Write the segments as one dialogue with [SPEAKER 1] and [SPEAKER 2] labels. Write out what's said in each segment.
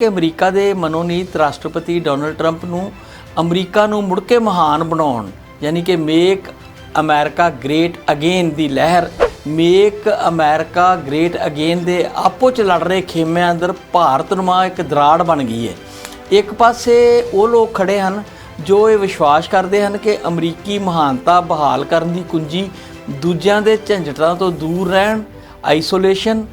[SPEAKER 1] ਕਿ ਅਮਰੀਕਾ ਦੇ ਮਨੋਨੀਤ ਰਾਸ਼ਟਰਪਤੀ ਡੋਨਲਡ ਟਰੰਪ ਨੂੰ ਅਮਰੀਕਾ ਨੂੰ ਮੁੜ ਕੇ ਮਹਾਨ ਬਣਾਉਣ, ਯਾਨੀ ਕਿ ਮੇਕ ਅਮਰੀਕਾ ਗ੍ਰੇਟ ਅਗੇਨ ਦੀ ਲਹਿਰ ਮੇਕ ਅਮਰੀਕਾ ਗ੍ਰੇਟ ਅਗੇਨ ਦੇ ਆਪੋ ਚ ਲੜ ਰਹੇ ਖੇਮਿਆਂ ਅੰਦਰ ਭਾਰਤ ਨੁਮਾ ਇੱਕ ਦਰਾੜ ਬਣ ਗਈ ਹੈ। ਇੱਕ ਪਾਸੇ ਉਹ ਲੋਕ ਖੜੇ ਹਨ ਜੋ ਇਹ ਵਿਸ਼ਵਾਸ ਕਰਦੇ ਹਨ ਕਿ ਅਮਰੀਕੀ ਮਹਾਨਤਾ ਬਹਾਲ ਕਰਨ ਦੀ ਕੁੰਜੀ ਦੂਜਿਆਂ ਦੇ ਝੰਜਟਾਂ ਤੋਂ ਦੂਰ ਰਹਿਣ ਆਈਸੋਲੇਸ਼ਨ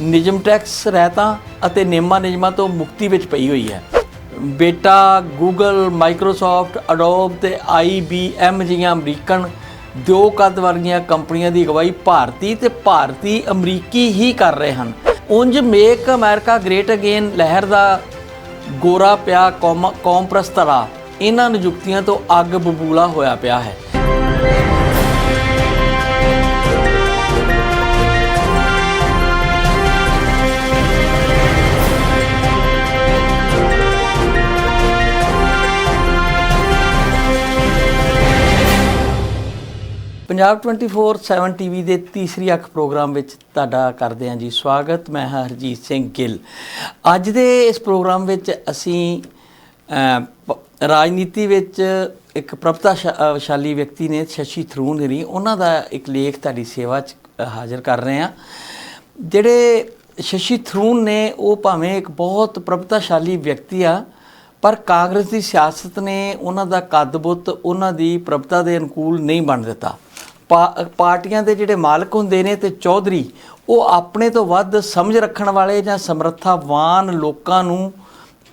[SPEAKER 1] ਨਿਯਮ ਟੈਕਸ ਰਹਿਤਾਂ ਅਤੇ ਨਿਯਮਾਂ ਨਿਯਮਾਂ ਤੋਂ ਮੁਕਤੀ ਵਿੱਚ ਪਈ ਹੋਈ ਹੈ। ਬੇਟਾ ਗੂਗਲ ਮਾਈਕਰੋਸਾਫਟ ਅਡੋਬ ਤੇ IBM ਜਿਹੀਆਂ ਅਮਰੀਕਨ ਦੋ ਕੱਦ ਵਰਗੀਆਂ ਕੰਪਨੀਆਂ ਦੀ ਅਗਵਾਈ ਭਾਰਤੀ ਤੇ ਭਾਰਤੀ ਅਮਰੀਕੀ ਹੀ ਕਰ ਰਹੇ ਹਨ। ਉਂਝ ਮੇਕ ਅਮਰੀਕਾ ਗ੍ਰੇਟ ਅਗੇਨ ਲਹਿਰ ਦਾ ਗੋਰਾ ਪਿਆ ਕੌਮ ਕੌਮ ਪ੍ਰਸਤਰਾ। ਇਹਨਾਂ ਨਿਯੁਕਤੀਆਂ ਤੋਂ ਅੱਗ ਬਬੂਲਾ ਹੋਇਆ ਪਿਆ ਹੈ। ਪੰਜਾਬ 24/7 ਟੀਵੀ ਦੇ ਤੀਸਰੀ ਅੱਖ ਪ੍ਰੋਗਰਾਮ ਵਿੱਚ ਤੁਹਾਡਾ ਕਰਦੇ ਹਾਂ ਜੀ ਸਵਾਗਤ। ਮੈਂ ਹਾਂ ਹਰਜੀਤ ਸਿੰਘ ਗਿੱਲ। ਅੱਜ ਦੇ ਇਸ ਪ੍ਰੋਗਰਾਮ ਵਿੱਚ ਅਸੀਂ ਰਾਜਨੀਤੀ ਵਿੱਚ ਇੱਕ ਪ੍ਰਭਤਾਸ਼ਾਲੀ ਵਿਅਕਤੀ ਨੇ ਸ਼ਸ਼ੀ ਥਰੂਰ ਨੇ ਉਹਨਾਂ ਦਾ ਇੱਕ ਲੇਖ ਤੁਹਾਡੀ ਸੇਵਾ 'ਚ ਹਾਜ਼ਰ ਕਰ ਰਹੇ ਹਾਂ। ਜਿਹੜੇ ਸ਼ਸ਼ੀ ਥਰੂਰ ਨੇ, ਉਹ ਭਾਵੇਂ ਇੱਕ ਬਹੁਤ ਪ੍ਰਭਤਾਸ਼ਾਲੀ ਵਿਅਕਤੀ ਆ, ਪਰ ਕਾਂਗਰਸ ਦੀ ਸਿਆਸਤ ਨੇ ਉਹਨਾਂ ਦਾ ਕੱਦ-ਬੁੱਤ, ਉਹਨਾਂ ਦੀ ਪ੍ਰਭਤਾ ਦੇ ਅਨੁਕੂਲ ਨਹੀਂ ਬਣ ਦਿੱਤਾ। ਪਾਰਟੀਆਂ ਦੇ ਜਿਹੜੇ ਮਾਲਕ ਹੁੰਦੇ ਨੇ ਤੇ ਚੌਧਰੀ, ਉਹ ਆਪਣੇ ਤੋਂ ਵੱਧ ਸਮਝ ਰੱਖਣ ਵਾਲੇ ਜਾਂ ਸਮਰੱਥਾਵਾਨ ਲੋਕਾਂ ਨੂੰ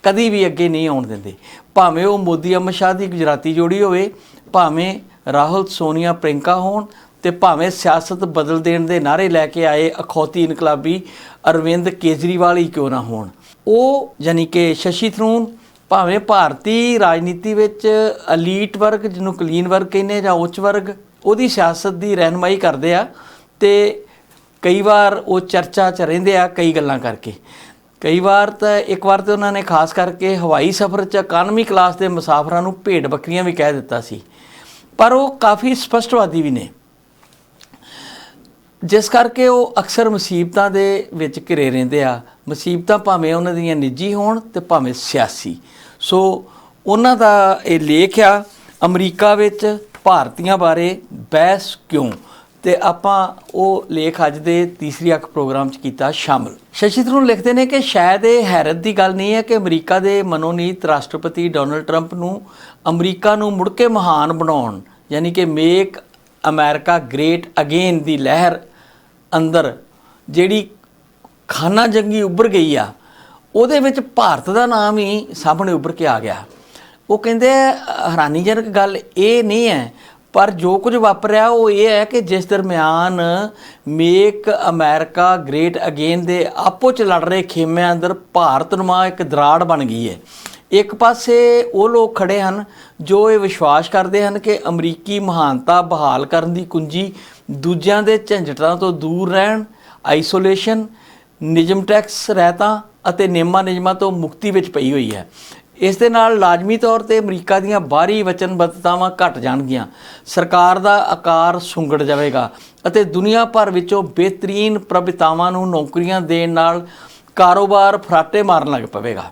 [SPEAKER 1] ਕਦੀ ਵੀ ਅੱਗੇ ਨਹੀਂ ਆਉਣ ਦਿੰਦੇ। ਭਾਵੇਂ ਉਹ ਮੋਦੀ ਅਮਿਤ ਸ਼ਾਹ ਦੀ ਗੁਜਰਾਤੀ ਜੋੜੀ ਹੋਵੇ, ਭਾਵੇਂ ਰਾਹੁਲ, ਸੋਨੀਆ ਪ੍ਰਿੰਕਾ ਹੋਣ ਤੇ ਭਾਵੇਂ ਸਿਆਸਤ ਬਦਲ ਦੇਣ ਦੇ ਨਾਰੇ ਲੈ ਕੇ ਆਏ ਅਖੌਤੀ ਇਨਕਲਾਬੀ ਅਰਵਿੰਦ ਕੇਜਰੀਵਾਲ ਹੀ ਕਿਉਂ ਨਾ ਹੋਣ। ਉਹ ਯਾਨੀ ਕਿ ਸ਼ਸ਼ੀ ਥਰੂਰ, ਭਾਵੇਂ ਭਾਰਤੀ ਰਾਜਨੀਤੀ ਵਿੱਚ ਅਲੀਟ ਵਰਗ ਜਿਹਨੂੰ ਕਲੀਨ ਵਰਗ ਕਹਿੰਦੇ ਜਾਂ ਉੱਚ ਵਰਗ ਉਹਦੀ ਸਿਆਸਤ ਦੀ ਰਹਿਨਮਾਈ ਕਰਦੇ ਆ ਤੇ ਕਈ ਵਾਰ ਉਹ ਚਰਚਾ 'ਚ ਰਹਿੰਦੇ ਆ ਕਈ ਗੱਲਾਂ ਕਰਕੇ। ਕਈ ਵਾਰ ਤਾਂ ਇੱਕ ਵਾਰ ਤੇ ਉਹਨਾਂ ਨੇ ਖਾਸ ਕਰਕੇ ਹਵਾਈ ਸਫ਼ਰ 'ਚ ਇਕਾਨਮੀ ਕਲਾਸ ਦੇ ਮੁਸਾਫਰਾਂ ਨੂੰ ਭੇਡ ਬੱਕਰੀਆਂ ਵੀ ਕਹਿ ਦਿੱਤਾ ਸੀ। ਪਰ ਉਹ ਕਾਫੀ ਸਪਸ਼ਟਵਾਦੀ ਵੀ ਨੇ। ਜਿਸ ਕਰਕੇ ਉਹ ਅਕਸਰ ਮੁਸੀਬਤਾਂ ਦੇ ਵਿੱਚ ਘਿਰੇ ਰਹਿੰਦੇ ਆ। ਮੁਸੀਬਤਾਂ ਭਾਵੇਂ ਉਹਨਾਂ ਦੀਆਂ ਨਿੱਜੀ ਹੋਣ ਤੇ ਭਾਵੇਂ ਸਿਆਸੀ। ਸੋ ਉਹਨਾਂ ਦਾ ਇਹ ਲੇਖ ਆ, ਅਮਰੀਕਾ ਵਿੱਚ ਭਾਰਤੀਆਂ ਬਾਰੇ ਬਹਿਸ ਕਿਉਂ? ਤੇ ਆਪਾਂ ਉਹ ਲੇਖ ਅੱਜ ਦੇ ਤੀਸਰੀ ਅੱਖ ਪ੍ਰੋਗਰਾਮ 'ਚ ਕੀਤਾ ਸ਼ਾਮਲ। ਸ਼ਸ਼ੀ ਥਰੂਰ ਲਿਖਦੇ ਨੇ ਕਿ ਸ਼ਾਇਦ ਇਹ ਹੈਰਤ ਦੀ ਗੱਲ ਨਹੀਂ ਹੈ ਕਿ ਅਮਰੀਕਾ ਦੇ ਮਨੋਨੀਤ ਰਾਸ਼ਟਰਪਤੀ ਡੋਨਲਡ ਟਰੰਪ ਨੂੰ ਅਮਰੀਕਾ ਨੂੰ ਮੁੜ ਕੇ ਮਹਾਨ ਬਣਾਉਣ, ਯਾਨੀ ਕਿ ਮੇਕ ਅਮਰੀਕਾ ਗ੍ਰੇਟ ਅਗੇਨ ਦੀ ਲਹਿਰ ਅੰਦਰ ਜਿਹੜੀ ਖਾਨਾ ਜੰਗੀ ਉੱਭਰ ਗਈ ਆ, ਉਹਦੇ ਵਿੱਚ ਭਾਰਤ ਦਾ ਨਾਮ ਹੀ ਸਾਹਮਣੇ ਉੱਭਰ ਕੇ ਆ ਗਿਆ। ਉਹ ਕਹਿੰਦੇ ਹੈਰਾਨੀਜਨਕ ਗੱਲ ਇਹ ਨਹੀਂ ਹੈ, ਪਰ ਜੋ ਕੁਝ ਵਾਪਰਿਆ ਉਹ ਇਹ ਹੈ ਕਿ ਜਿਸ ਦਰਮਿਆਨ ਮੇਕ ਅਮਰੀਕਾ ਗ੍ਰੇਟ ਅਗੇਨ ਦੇ ਆਪੋ ਚ ਲੜ ਰਹੇ ਖੇਮਿਆਂ ਅੰਦਰ ਭਾਰਤ ਨੁਮਾ ਇੱਕ ਦਰਾੜ ਬਣ ਗਈ ਹੈ। ਇੱਕ ਪਾਸੇ ਉਹ ਲੋਕ ਖੜੇ ਹਨ ਜੋ ਇਹ ਵਿਸ਼ਵਾਸ ਕਰਦੇ ਹਨ ਕਿ ਅਮਰੀਕੀ ਮਹਾਨਤਾ ਬਹਾਲ ਕਰਨ ਦੀ ਕੁੰਜੀ ਦੂਜਿਆਂ ਦੇ ਝੰਜਟਾਂ ਤੋਂ ਦੂਰ ਰਹਿਣ ਆਈਸੋਲੇਸ਼ਨ ਨਿਯਮ ਟੈਕਸ ਰਹਿਤਾਂ ਅਤੇ ਨਿਯਮਾਂ ਨਿਯਮਾਂ ਤੋਂ ਮੁਕਤੀ ਵਿੱਚ ਪਈ ਹੋਈ ਹੈ। ਇਸ ਦੇ ਨਾਲ ਲਾਜ਼ਮੀ ਤੌਰ ਤੇ ਅਮਰੀਕਾ ਦੀਆਂ ਬਾਹਰੀ ਵਚਨਬੱਧਤਾਵਾਂ ਘਟ ਜਾਣਗੀਆਂ। ਸਰਕਾਰ ਦਾ ਆਕਾਰ ਸੁੰਗੜ ਜਾਵੇਗਾ ਅਤੇ ਦੁਨੀਆ ਭਰ ਵਿੱਚੋਂ ਬਿਹਤਰੀਨ ਪ੍ਰਭਿਤਾਵਾਂ ਨੂੰ ਨੌਕਰੀਆਂ ਦੇਣ ਨਾਲ ਕਾਰੋਬਾਰ ਫਰਾਟੇ ਮਾਰਨ ਲੱਗ ਪਵੇਗਾ।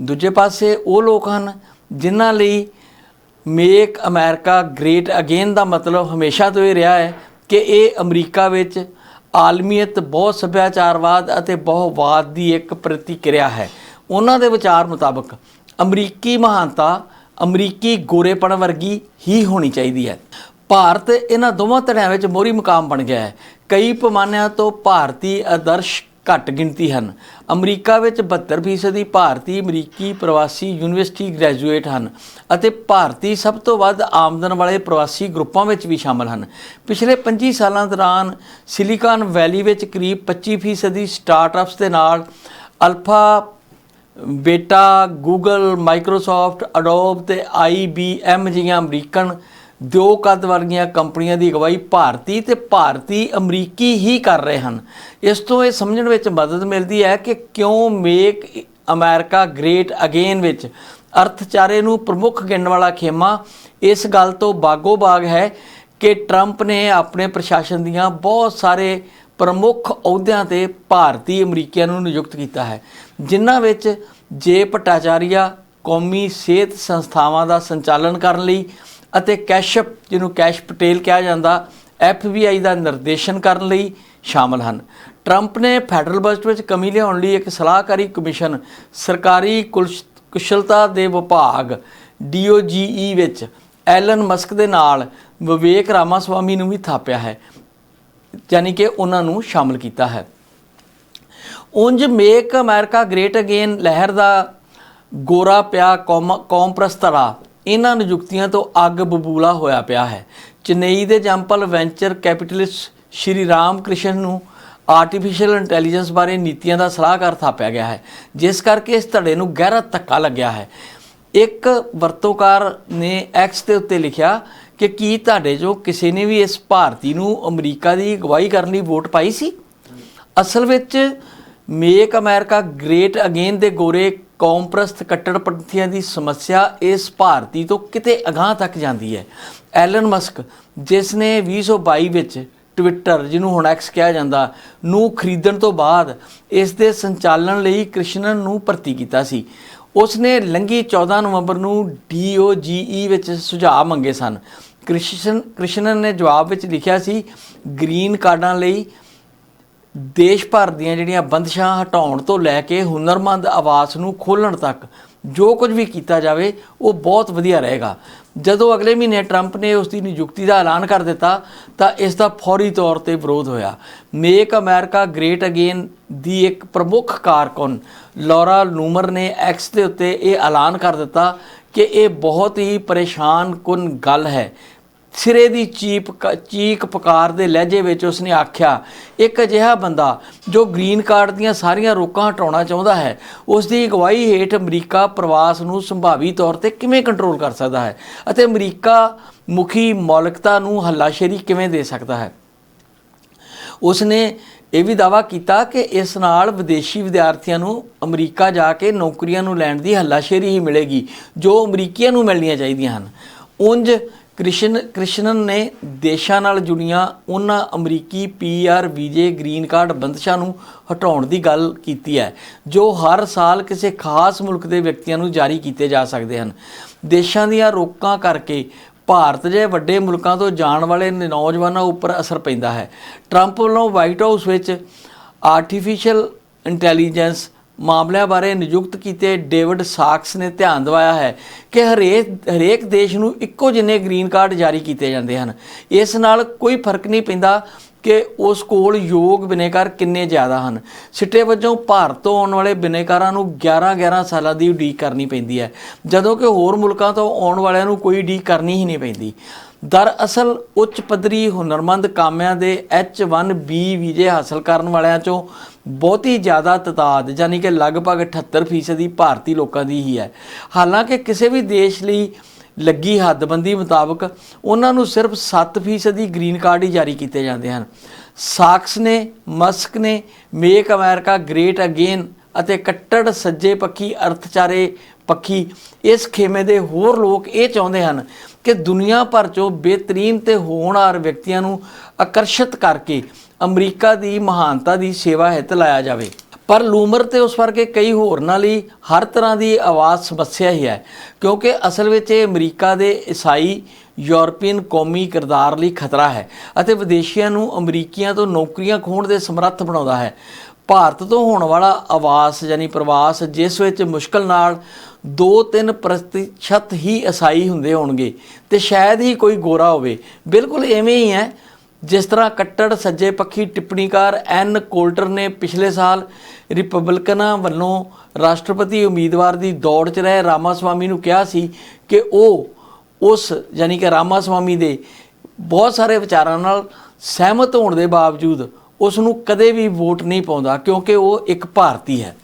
[SPEAKER 1] ਦੂਜੇ ਪਾਸੇ ਉਹ ਲੋਕ ਹਨ ਜਿਨ੍ਹਾਂ ਲਈ ਮੇਕ ਅਮਰੀਕਾ ਗ੍ਰੇਟ ਅਗੇਨ ਦਾ ਮਤਲਬ ਹਮੇਸ਼ਾ ਤੋਂ ਇਹ ਰਿਹਾ ਹੈ ਕਿ ਇਹ ਅਮਰੀਕਾ ਵਿੱਚ ਆਲਮੀਅਤ, ਬਹੁਤ ਸੱਭਿਆਚਾਰਵਾਦ ਅਤੇ ਬਹੁਵਾਦ ਦੀ ਇੱਕ ਪ੍ਰਤੀਕਿਰਿਆ ਹੈ। ਉਹਨਾਂ ਦੇ ਵਿਚਾਰ ਮੁਤਾਬਕ ਅਮਰੀਕੀ ਮਹਾਨਤਾ ਅਮਰੀਕੀ ਗੋਰੇਪਣ ਵਰਗੀ ਹੀ ਹੋਣੀ ਚਾਹੀਦੀ ਹੈ। ਭਾਰਤ ਇਹਨਾਂ ਦੋਵਾਂ ਧੜਿਆਂ ਵਿੱਚ ਮੋਰੀ ਮੁਕਾਮ ਬਣ ਗਿਆ ਹੈ। ਕਈ ਪੈਮਾਨਿਆਂ ਤੋਂ ਭਾਰਤੀ ਆਦਰਸ਼ ਘੱਟ ਗਿਣਤੀ ਹਨ। ਅਮਰੀਕਾ ਵਿੱਚ 72% ਭਾਰਤੀ ਅਮਰੀਕੀ ਪ੍ਰਵਾਸੀ ਯੂਨੀਵਰਸਿਟੀ ਗ੍ਰੈਜੂਏਟ ਹਨ ਅਤੇ ਭਾਰਤੀ ਸਭ ਤੋਂ ਵੱਧ ਆਮਦਨ ਵਾਲੇ ਪ੍ਰਵਾਸੀ ਗਰੁੱਪਾਂ ਵਿੱਚ ਵੀ ਸ਼ਾਮਲ ਹਨ। ਪਿਛਲੇ 25 ਸਾਲਾਂ ਦੌਰਾਨ ਸਿਲੀਕਾਨ ਵੈਲੀ ਵਿੱਚ ਕਰੀਬ 25% ਸਟਾਰਟਅਪਸ ਦੇ ਨਾਲ Alphabet Google Microsoft Adobe ਤੇ IBM ਜਿਹੀਆਂ ਅਮਰੀਕਨ ਦੋ ਕੱਦ ਵਰਗੀਆਂ ਕੰਪਨੀਆਂ ਦੀ ਅਗਵਾਈ ਭਾਰਤੀ ਤੇ ਭਾਰਤੀ ਅਮਰੀਕੀ ਹੀ ਕਰ ਰਹੇ ਹਨ। ਇਸ ਤੋਂ ਇਹ ਸਮਝਣ ਵਿੱਚ ਮਦਦ ਮਿਲਦੀ ਹੈ ਕਿ ਕਿਉਂ ਮੇਕ ਅਮਰੀਕਾ ਗ੍ਰੇਟ ਅਗੇਨ ਵਿੱਚ ਅਰਥਚਾਰੇ ਨੂੰ ਪ੍ਰਮੁੱਖ ਗਿਣਨ ਵਾਲਾ ਖੇਮਾ ਇਸ ਗੱਲ ਤੋਂ ਬਾਗੋ ਬਾਗ ਹੈ ਕਿ ਟਰੰਪ ਨੇ ਆਪਣੇ ਪ੍ਰਸ਼ਾਸਨ ਦੀਆਂ ਬਹੁਤ ਸਾਰੇ ਪ੍ਰਮੁੱਖ ਅਹੁਦਿਆਂ ਤੇ ਭਾਰਤੀ ਅਮਰੀਕੀਆਂ ਨੂੰ ਨਿਯੁਕਤ ਕੀਤਾ ਹੈ, ਜਿਨ੍ਹਾਂ ਵਿੱਚ ਜੇ ਭੱਟਾਚਾਰੀਆ ਕੌਮੀ ਸਿਹਤ ਸੰਸਥਾਵਾਂ ਦਾ ਸੰਚਾਲਨ ਕਰਨ ਲਈ ਅਤੇ ਕੈਸ਼ਪ, ਜਿਹਨੂੰ ਕੈਸ਼ ਪਟੇਲ ਕਿਹਾ ਜਾਂਦਾ FBI ਦਾ ਨਿਰਦੇਸ਼ਨ ਕਰਨ ਲਈ ਸ਼ਾਮਲ ਹਨ। ਟਰੰਪ ਨੇ ਫੈਡਰਲ ਬਜਟ ਵਿੱਚ ਕਮੀ ਲਿਆਉਣ ਲਈ ਇੱਕ ਸਲਾਹਕਾਰੀ ਕਮਿਸ਼ਨ, ਸਰਕਾਰੀ ਕੁਲਸ਼- ਕੁਸ਼ਲਤਾ ਦੇ ਵਿਭਾਗ DOGE ਵਿੱਚ ਐਲਨ ਮਸਕ ਦੇ ਨਾਲ ਵਿਵੇਕ ਰਾਮਾਸਵਾਮੀ ਨੂੰ ਵੀ ਥਾਪਿਆ ਹੈ। ਯਾਨੀ ਕਿ ਉਹਨਾਂ ਨੂੰ ਸ਼ਾਮਲ ਕੀਤਾ ਹੈ। ਉਂਝ ਮੇਕ ਅਮਰੀਕਾ ਗ੍ਰੇਟ ਅਗੇਨ ਲਹਿਰ ਦਾ ਗੋਰਾ ਪਿਆ ਕੌਮ ਕੌਮ ਪ੍ਰਸਤਰਾ। ਇਹਨਾਂ ਨਿਯੁਕਤੀਆਂ ਤੋਂ ਅੱਗ ਬਬੂਲਾ ਹੋਇਆ ਪਿਆ ਹੈ। ਚੇਨਈ ਦੇ ਜੰਪਲ ਵੈਂਚਰ ਕੈਪੀਟਲਿਸਟ ਸ਼੍ਰੀ ਰਾਮ ਕ੍ਰਿਸ਼ਨ ਨੂੰ ਆਰਟੀਫੀਸ਼ੀਅਲ ਇੰਟੈਲੀਜੈਂਸ ਬਾਰੇ ਨੀਤੀਆਂ ਦਾ ਸਲਾਹਕਾਰ ਥਾਪਿਆ ਗਿਆ ਹੈ। ਜਿਸ ਕਰਕੇ ਇਸ ਧੜੇ ਨੂੰ ਗਹਿਰਾ ਧੱਕਾ ਲੱਗਿਆ ਹੈ। ਇੱਕ ਵਰਤੋਕਾਰ ਨੇ ਐਕਸ ਦੇ ਉੱਤੇ ਲਿਖਿਆ ਕਿ ਕੀ ਤੁਹਾਡੇ ਜੋ ਕਿਸੇ ਨੇ ਵੀ ਇਸ ਭਾਰਤੀ ਨੂੰ ਅਮਰੀਕਾ ਦੀ ਅਗਵਾਈ ਕਰਨ ਲਈ ਵੋਟ ਪਾਈ ਸੀ? ਅਸਲ ਵਿੱਚ ਮੇਕ ਅਮਰੀਕਾ ਗ੍ਰੇਟ ਅਗੇਨ ਦੇ ਗੋਰੇ ਕੌਮਪ੍ਰਸਤ ਕੱਟੜਪੰਥੀਆਂ ਦੀ ਸਮੱਸਿਆ ਇਸ ਭਾਰਤੀ ਤੋਂ ਕਿਤੇ ਅਗਾਹ ਤੱਕ ਜਾਂਦੀ ਹੈ। ਐਲਨ ਮਸਕ ਜਿਸ ਨੇ 2022 ਵਿੱਚ ਟਵਿੱਟਰ ਜਿਹਨੂੰ ਹੁਣ ਐਕਸ ਕਿਹਾ ਜਾਂਦਾ, ਨੂੰ ਖਰੀਦਣ ਤੋਂ ਬਾਅਦ ਇਸ ਦੇ ਸੰਚਾਲਨ ਲਈ ਕ੍ਰਿਸ਼ਨਨ ਨੂੰ ਭਰਤੀ ਕੀਤਾ ਸੀ। ਉਸ ਨੇ ਲੰਘੀ 14 ਨਵੰਬਰ ਨੂੰ DOGE ਵਿੱਚ ਸੁਝਾਅ ਮੰਗੇ ਸਨ। ਕ੍ਰਿਸ਼ਨ ਕ੍ਰਿਸ਼ਨਨ ਨੇ ਜਵਾਬ ਵਿੱਚ ਲਿਖਿਆ ਸੀ, ਗ੍ਰੀਨ ਕਾਰਡਾਂ ਲਈ ਦੇਸ਼ ਭਰ ਦੀਆਂ ਜਿਹੜੀਆਂ ਬੰਦਸ਼ਾਂ ਹਟਾਉਣ ਤੋਂ ਲੈ ਕੇ ਹੁਨਰਮੰਦ ਆਵਾਸ ਨੂੰ ਖੋਲ੍ਹਣ ਤੱਕ ਜੋ ਕੁਝ ਵੀ ਕੀਤਾ ਜਾਵੇ, ਉਹ ਬਹੁਤ ਵਧੀਆ ਰਹੇਗਾ। ਜਦੋਂ ਅਗਲੇ ਮਹੀਨੇ ਟਰੰਪ ਨੇ ਉਸ ਦੀ ਨਿਯੁਕਤੀ ਦਾ ਐਲਾਨ ਕਰ ਦਿੱਤਾ, ਤਾਂ ਇਸ ਦਾ ਫੌਰੀ ਤੌਰ ਤੇ ਵਿਰੋਧ ਹੋਇਆ। ਮੇਕ ਅਮਰੀਕਾ ਗ੍ਰੇਟ ਅਗੇਨ ਦੀ ਇੱਕ ਪ੍ਰਮੁੱਖ ਕਾਰਕੁਨ ਲੌਰਾ ਲੂਮਰ ਨੇ ਐਕਸ ਦੇ ਉੱਤੇ ਇਹ ਐਲਾਨ ਕਰ ਦਿੱਤਾ ਕਿ ਇਹ ਬਹੁਤ ਹੀ ਪਰੇਸ਼ਾਨ ਕੁਨ ਗੱਲ ਹੈ। ਸਿਰੇ ਦੀ ਚੀਪ ਕ- ਚੀਕ ਪੁਕਾਰ ਦੇ ਲਹਿਜੇ ਵਿੱਚ ਉਸਨੇ ਆਖਿਆ, ਇੱਕ ਅਜਿਹਾ ਬੰਦਾ ਜੋ ਗ੍ਰੀਨ ਕਾਰਡ ਦੀਆਂ ਸਾਰੀਆਂ ਰੋਕਾਂ ਹਟਾਉਣਾ ਚਾਹੁੰਦਾ ਹੈ ਉਸ ਦੀ ਅਗਵਾਈ ਹੇਠ ਅਮਰੀਕਾ ਪ੍ਰਵਾਸ ਨੂੰ ਸੰਭਾਵੀ ਤੌਰ ਤੇ ਕਿਵੇਂ ਕੰਟਰੋਲ ਕਰ ਸਕਦਾ ਹੈ ਅਤੇ ਅਮਰੀਕਾ ਮੁਖੀ ਮੌਲਿਕਤਾ ਨੂੰ ਹੱਲਾਸ਼ੇਰੀ ਕਿਵੇਂ ਦੇ ਸਕਦਾ ਹੈ? ਉਸਨੇ ਇਹ ਵੀ ਦਾਵਾ ਕੀਤਾ ਕਿ ਇਸ ਨਾਲ ਵਿਦੇਸ਼ੀ ਵਿਦਿਆਰਥੀਆਂ ਨੂੰ ਅਮਰੀਕਾ ਜਾ ਕੇ ਨੌਕਰੀਆਂ ਨੂੰ ਲੈਣ ਦੀ ਹੱਲਾਸ਼ੇਰੀ ਹੀ ਮਿਲੇਗੀ, ਜੋ ਅਮਰੀਕੀਆਂ ਨੂੰ ਮਿਲਣੀਆਂ ਚਾਹੀਦੀਆਂ ਹਨ। ਉਂਝ ਕ੍ਰਿਸ਼ਨ, ਕ੍ਰਿਸ਼ਨਨ ਨੇ ਦੇਸ਼ਾਂ ਨਾਲ ਜੁੜੀਆਂ ਉਹਨਾਂ ਅਮਰੀਕੀ ਪੀਆਰ ਵੀਜ਼ੇ ਗ੍ਰੀਨ ਕਾਰਡ ਬੰਦਸ਼ਾਂ ਨੂੰ ਹਟਾਉਣ ਦੀ ਗੱਲ ਕੀਤੀ ਹੈ, ਜੋ ਹਰ ਸਾਲ ਕਿਸੇ ਖਾਸ ਮੁਲਕ ਦੇ ਵਿਅਕਤੀਆਂ ਨੂੰ ਜਾਰੀ ਕੀਤੇ ਜਾ ਸਕਦੇ ਹਨ। ਦੇਸ਼ਾਂ ਦੀਆਂ ਰੋਕਾਂ ਕਰਕੇ ਭਾਰਤ ਜਿਹੇ ਵੱਡੇ ਮੁਲਕਾਂ ਤੋਂ ਜਾਣ ਵਾਲੇ ਨੌਜਵਾਨਾਂ ਉੱਪਰ ਅਸਰ ਪੈਂਦਾ ਹੈ। ਟਰੰਪ ਵੱਲੋਂ ਵਾਈਟ ਹਾਊਸ ਵਿੱਚ ਆਰਟੀਫੀਸ਼ੀਅਲ ਇੰਟੈਲੀਜੈਂਸ ਮਾਮਲਿਆਂ ਬਾਰੇ ਨਿਯੁਕਤ ਕੀਤੇ ਡੇਵਿਡ ਸਾਕਸ ਨੇ ਧਿਆਨ ਦਿਵਾਇਆ ਹੈ ਕਿ ਹਰੇਕ ਹਰੇਕ ਦੇਸ਼ ਨੂੰ ਇੱਕੋ ਜਿੰਨੇ ਗ੍ਰੀਨ ਕਾਰਡ ਜਾਰੀ ਕੀਤੇ ਜਾਂਦੇ ਹਨ। ਇਸ ਨਾਲ ਕੋਈ ਫ਼ਰਕ ਨਹੀਂ ਪੈਂਦਾ ਕਿ ਉਸ ਕੋਲ ਯੋਗ ਬਿਨੇਕਾਰ ਕਿੰਨੇ ਜ਼ਿਆਦਾ ਹਨ। ਸਿੱਟੇ ਵਜੋਂ ਭਾਰਤ ਤੋਂ ਆਉਣ ਵਾਲੇ ਬਿਨੇਕਾਰਾਂ ਨੂੰ 11-11 ਸਾਲਾਂ ਦੀ ਉਡੀਕ ਕਰਨੀ ਪੈਂਦੀ ਹੈ। ਜਦੋਂ ਕਿ ਹੋਰ ਮੁਲਕਾਂ ਤੋਂ ਆਉਣ ਵਾਲਿਆਂ ਨੂੰ ਕੋਈ ਉਡੀਕ ਕਰਨੀ ਹੀ ਨਹੀਂ ਪੈਂਦੀ। ਦਰਅਸਲ ਉੱਚ ਪੱਧਰੀ ਹੁਨਰਮੰਦ ਕਾਮਿਆਂ ਦੇ H1B ਵੀਜ਼ੇ ਹਾਸਲ ਕਰਨ ਵਾਲਿਆਂ ਚੋਂ ਬਹੁਤੀ ਜ਼ਿਆਦਾ ਤਦਾਦ, ਯਾਨੀ ਕਿ ਲਗਭਗ 78% ਦੀ ਭਾਰਤੀ ਲੋਕਾਂ ਦੀ ਹੀ ਹੈ। ਹਾਲਾਂਕਿ ਕਿਸੇ ਵੀ ਦੇਸ਼ ਲਈ ਲੱਗੀ ਹੱਦਬੰਦੀ ਮੁਤਾਬਕ ਉਹਨਾਂ ਨੂੰ ਸਿਰਫ 7% ਦੀ ਗ੍ਰੀਨ ਕਾਰਡ ਹੀ ਜਾਰੀ ਕੀਤੇ ਜਾਂਦੇ ਹਨ। ਸਾਕਸ ਨੇ, ਮਸਕ ਨੇ, ਮੇਕ ਅਮਰੀਕਾ ਗ੍ਰੇਟ ਅਗੇਨ ਅਤੇ ਕੱਟੜ ਸੱਜੇ ਪੱਖੀ ਅਰਥਚਾਰੇ ਪੱਖੀ, ਇਸ ਖੇਮੇ ਦੇ ਹੋਰ ਲੋਕ ਇਹ ਚਾਹੁੰਦੇ ਹਨ ਕਿ ਦੁਨੀਆ ਭਰ ਚੋਂ ਬਿਹਤਰੀਨ ਤੇ ਹੋਣਹਾਰ ਵਿਅਕਤੀਆਂ ਨੂੰ ਆਕਰਸ਼ਿਤ ਕਰਕੇ ਅਮਰੀਕਾ ਦੀ ਮਹਾਨਤਾ ਦੀ ਸੇਵਾ ਹਿੱਤ ਲਾਇਆ ਜਾਵੇ। ਪਰ ਲੂਮਰ ਤੇ ਉਸ ਵਰਗੇ ਕਈ ਹੋਰਨਾਂ ਲਈ ਹਰ ਤਰ੍ਹਾਂ ਦੀ ਆਵਾਜ਼ ਸਮੱਸਿਆ ਹੀ ਹੈ, ਕਿਉਂਕਿ ਅਸਲ ਵਿੱਚ ਇਹ ਅਮਰੀਕਾ ਦੇ ਈਸਾਈ ਯੂਰਪੀਅਨ ਕੌਮੀ ਕਿਰਦਾਰ ਲਈ ਖਤਰਾ ਹੈ ਅਤੇ ਵਿਦੇਸ਼ੀਆਂ ਨੂੰ ਅਮਰੀਕੀਆਂ ਤੋਂ ਨੌਕਰੀਆਂ ਖੋਹਣ ਦੇ ਸਮਰੱਥ ਬਣਾਉਂਦਾ ਹੈ। ਭਾਰਤ ਤੋਂ ਹੋਣ ਵਾਲਾ ਆਵਾਸ ਯਾਨੀ ਪ੍ਰਵਾਸ, ਜਿਸ ਵਿੱਚ ਮੁਸ਼ਕਲ ਨਾਲ 2-3% ਹੀ ਈਸਾਈ ਹੁੰਦੇ ਹੋਣਗੇ ਤੇ ਸ਼ਾਇਦ ਹੀ ਕੋਈ ਗੋਰਾ ਹੋਵੇ। ਬਿਲਕੁਲ ਐਵੇਂ ਹੀ ਹੈ। ਜਿਸ ਤਰ੍ਹਾਂ ਕੱਟੜ, ਸੱਜੇ ਪੱਖੀ ਟਿੱਪਣੀਕਾਰ ਐਨ ਕੋਲਟਰ ਨੇ ਪਿਛਲੇ ਸਾਲ ਰਿਪਬਲਿਕਨਾਂ ਵੱਲੋਂ ਰਾਸ਼ਟਰਪਤੀ ਉਮੀਦਵਾਰ ਦੀ ਦੌੜ 'ਚ ਰਹੇ ਰਾਮਾਸਵਾਮੀ ਨੂੰ ਕਿਹਾ ਸੀ ਕਿ ਉਹ ਉਸ ਯਾਨੀ ਕਿ ਰਾਮਾਸਵਾਮੀ ਦੇ ਬਹੁਤ ਸਾਰੇ ਵਿਚਾਰਾਂ ਨਾਲ ਸਹਿਮਤ ਹੋਣ ਦੇ ਬਾਵਜੂਦ ਉਸ ਨੂੰ ਕਦੇ ਵੀ ਵੋਟ ਨਹੀਂ ਪਾਉਂਦਾ ਕਿਉਂਕਿ ਉਹ ਇੱਕ ਭਾਰਤੀ ਹੈ।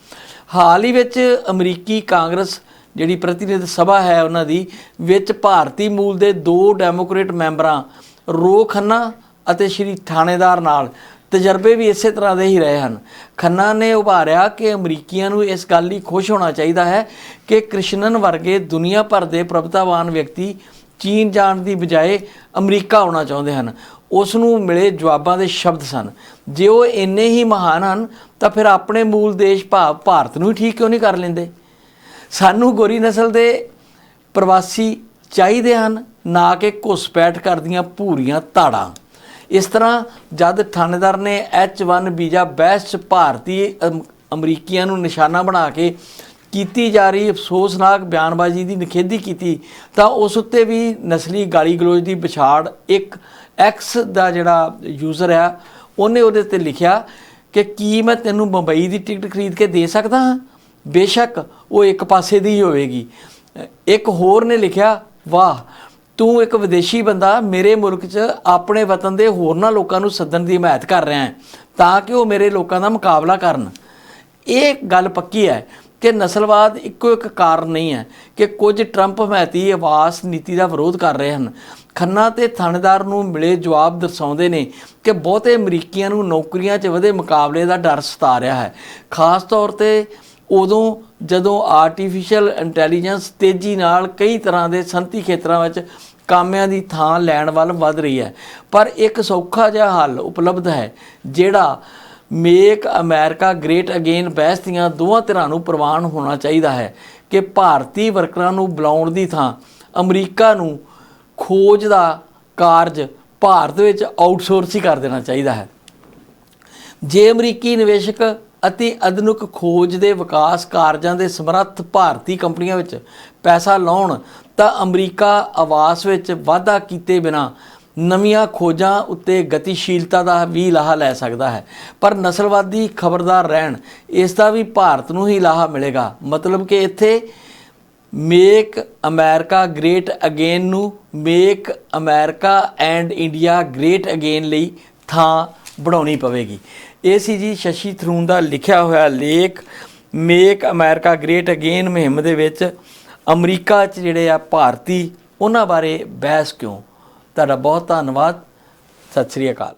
[SPEAKER 1] ਹਾਲ ਹੀ ਵਿੱਚ ਅਮਰੀਕੀ ਕਾਂਗਰਸ ਜਿਹੜੀ ਪ੍ਰਤੀਨਿਧ ਸਭਾ ਹੈ ਉਹਨਾਂ ਦੀ, ਵਿੱਚ ਭਾਰਤੀ ਮੂਲ ਦੇ ਦੋ ਡੈਮੋਕ੍ਰੇਟ ਮੈਂਬਰਾਂ, ਰੋ ਖੰਨਾ ਅਤੇ ਸ਼੍ਰੀ ਥਾਣੇਦਾਰ ਨਾਲ ਤਜਰਬੇ ਵੀ ਇਸੇ ਤਰ੍ਹਾਂ ਦੇ ਹੀ ਰਹੇ ਹਨ। ਖੰਨਾ ਨੇ ਉਭਾਰਿਆ ਕਿ ਅਮਰੀਕੀਆਂ ਨੂੰ ਇਸ ਗੱਲ ਲਈ ਖੁਸ਼ ਹੋਣਾ ਚਾਹੀਦਾ ਹੈ ਕਿ ਕ੍ਰਿਸ਼ਨਨ ਵਰਗੇ ਦੁਨੀਆ ਭਰ ਦੇ ਪ੍ਰਭਤਾਵਾਨ ਵਿਅਕਤੀ ਚੀਨ ਜਾਣ ਦੀ ਬਜਾਏ ਅਮਰੀਕਾ ਆਉਣਾ ਚਾਹੁੰਦੇ ਹਨ। ਉਸ ਨੂੰ ਮਿਲੇ ਜਵਾਬਾਂ ਦੇ ਸ਼ਬਦ ਸਨ। ਜੇ ਉਹ ਇੰਨੇ ਹੀ ਮਹਾਨ ਹਨ, ਤਾਂ ਫਿਰ ਆਪਣੇ ਮੂਲ ਦੇਸ਼ ਭਾਵ ਭਾਰਤ ਨੂੰ ਹੀ ਠੀਕ ਕਿਉਂ ਨਹੀਂ ਕਰ ਲੈਂਦੇ? ਸਾਨੂੰ ਗੋਰੀ ਨਸਲ ਦੇ ਪ੍ਰਵਾਸੀ ਚਾਹੀਦੇ ਹਨ, ਨਾ ਕਿ ਘੁਸਪੈਠ ਕਰਦੀਆਂ ਭੂਰੀਆਂ ਧਾੜਾਂ ਇਸ ਤਰ੍ਹਾਂ ਜਦ ਥਾਣੇਦਾਰ ਨੇ H1 ਵੀਜ਼ਾ ਬੈਸਟ ਭਾਰਤੀ ਅਮ- ਅਮਰੀਕੀਆਂ ਨੂੰ ਨਿਸ਼ਾਨਾ ਬਣਾ ਕੇ ਕੀਤੀ ਜਾ ਰਹੀ ਅਫਸੋਸਨਾਕ ਬਿਆਨਬਾਜ਼ੀ ਦੀ ਨਿਖੇਧੀ ਕੀਤੀ, ਤਾਂ ਉਸ ਉੱਤੇ ਵੀ ਨਸਲੀ ਗਾਲੀ ਗਲੋਚ ਦੀ ਵਿਛਾੜ ਇੱਕ ਐਕਸ ਦਾ ਜਿਹੜਾ ਯੂਜ਼ਰ ਆ ਉਹਨੇ ਉਹਦੇ ਤੇ ਲਿਖਿਆ ਕਿ ਕੀ ਮੈਂ ਤੈਨੂੰ ਮੁੰਬਈ ਦੀ ਟਿਕਟ ਖਰੀਦ ਕੇ ਦੇ ਸਕਦਾ ਹਾਂ? ਬੇਸ਼ੱਕ ਉਹ ਇੱਕ ਪਾਸੇ ਦੀ ਹੀ ਹੋਵੇਗੀ। ਇੱਕ ਹੋਰ ਨੇ ਲਿਖਿਆ, ਵਾਹ, ਤੂੰ ਇੱਕ ਵਿਦੇਸ਼ੀ ਬੰਦਾ, ਮੇਰੇ ਮੁਲਕ 'ਚ ਆਪਣੇ ਵਤਨ ਦੇ ਹੋਰਨਾਂ ਲੋਕਾਂ ਨੂੰ ਸੱਦਣ ਦੀ ਹਮਾਇਤ ਕਰ ਰਿਹਾ ਹੈ, ਤਾਂ ਕਿ ਉਹ ਮੇਰੇ ਲੋਕਾਂ ਦਾ ਮੁਕਾਬਲਾ ਕਰਨ। ਇਹ ਗੱਲ ਪੱਕੀ ਹੈ ਕਿ ਨਸਲਵਾਦ ਇੱਕੋ ਇੱਕ ਕਾਰਨ ਨਹੀਂ ਹੈ ਕਿ ਕੁਝ ਟਰੰਪ ਹਮਾਇਤੀ ਆਵਾਸ ਨੀਤੀ ਦਾ ਵਿਰੋਧ ਕਰ ਰਹੇ ਹਨ। ਖੰਨਾ ਤੇ ਥਾਣੇਦਾਰ ਨੂੰ ਮਿਲੇ ਜਵਾਬ ਦਰਸਾਉਂਦੇ ਨੇ ਕਿ ਬਹੁਤੇ ਅਮਰੀਕੀਆਂ ਨੂੰ ਨੌਕਰੀਆਂ 'ਚ ਵਧੇ ਮੁਕਾਬਲੇ ਦਾ ਡਰ ਸਤਾ ਰਿਹਾ ਹੈ। ਖਾਸ ਤੌਰ ਤੇ ਉਦੋਂ ਜਦੋਂ ਆਰਟੀਫੀਸ਼ੀਅਲ ਇੰਟੈਲੀਜੈਂਸ ਤੇਜ਼ੀ ਨਾਲ ਕਈ ਤਰ੍ਹਾਂ ਦੇ ਸੰਤੀ ਖੇਤਰਾਂ ਵਿੱਚ ਕਾਮਿਆਂ ਦੀ ਥਾਂ ਲੈਣ ਵੱਲ ਵਧ ਰਹੀ ਹੈ। ਪਰ ਇੱਕ ਸੌਖਾ ਜਿਹਾ ਹੱਲ ਉਪਲਬਧ ਹੈ, ਜਿਹੜਾ ਮੇਕ ਅਮਰੀਕਾ ਗ੍ਰੇਟ ਅਗੇਨ ਬਹਿਸ ਦੀਆਂ ਦੋਵਾਂ ਧਿਰਾਂ ਨੂੰ ਪ੍ਰਵਾਨ ਹੋਣਾ ਚਾਹੀਦਾ ਹੈ ਕਿ ਭਾਰਤੀ ਵਰਕਰਾਂ ਨੂੰ ਬੁਲਾਉਣ ਦੀ ਥਾਂ ਅਮਰੀਕਾ ਨੂੰ ਖੋਜ ਦਾ ਕਾਰਜ ਭਾਰਤ ਵਿੱਚ ਆਊਟਸੋਰਸ ਹੀ ਕਰ ਦੇਣਾ ਚਾਹੀਦਾ ਹੈ। ਜੇ ਅਮਰੀਕੀ ਨਿਵੇਸ਼ਕ ਅਤੇ ਆਧੁਨਿਕ ਖੋਜ ਦੇ ਵਿਕਾਸ ਕਾਰਜਾਂ ਦੇ ਸਮਰੱਥ ਭਾਰਤੀ ਕੰਪਨੀਆਂ ਵਿੱਚ ਪੈਸਾ ਲਾਉਣ ਤਾਂ ਅਮਰੀਕਾ ਆਵਾਸ ਵਿੱਚ ਵਾਧਾ ਕੀਤੇ ਬਿਨਾ ਨਵੀਆਂ ਖੋਜਾਂ ਉੱਤੇ ਗਤੀਸ਼ੀਲਤਾ ਦਾ ਵੀ ਲਾਹਾ ਲੈ ਸਕਦਾ ਹੈ। ਪਰ ਨਸਲਵਾਦੀ ਖਬਰਦਾਰ ਰਹਿਣ, ਇਸ ਦਾ ਵੀ ਭਾਰਤ ਨੂੰ ਹੀ ਲਾਹਾ ਮਿਲੇਗਾ। ਮਤਲਬ ਕਿ ਇੱਥੇ ਮੇਕ ਅਮਰੀਕਾ ਗ੍ਰੇਟ ਅਗੇਨ ਨੂੰ make America and India great again ਲਈ ਥਾਂ ਬਣਾਉਣੀ ਪਵੇਗੀ। ਇਹ ਸੀ ਜੀ ਸ਼ਸ਼ੀ ਥਰੂਨ ਦਾ ਲਿਖਿਆ ਹੋਇਆ ਲੇਖ, ਮੇਕ ਅਮਰੀਕਾ ਗ੍ਰੇਟ ਅਗੇਨ ਮੁਹਿੰਮ ਦੇ ਵਿੱਚ ਅਮਰੀਕਾ 'ਚ ਜਿਹੜੇ ਆ ਭਾਰਤੀ, ਉਹਨਾਂ ਬਾਰੇ ਬਹਿਸ ਕਿਉਂ? ਤੁਹਾਡਾ ਬਹੁਤ ਧੰਨਵਾਦ। ਸਤਿ ਸ੍ਰੀ ਅਕਾਲ।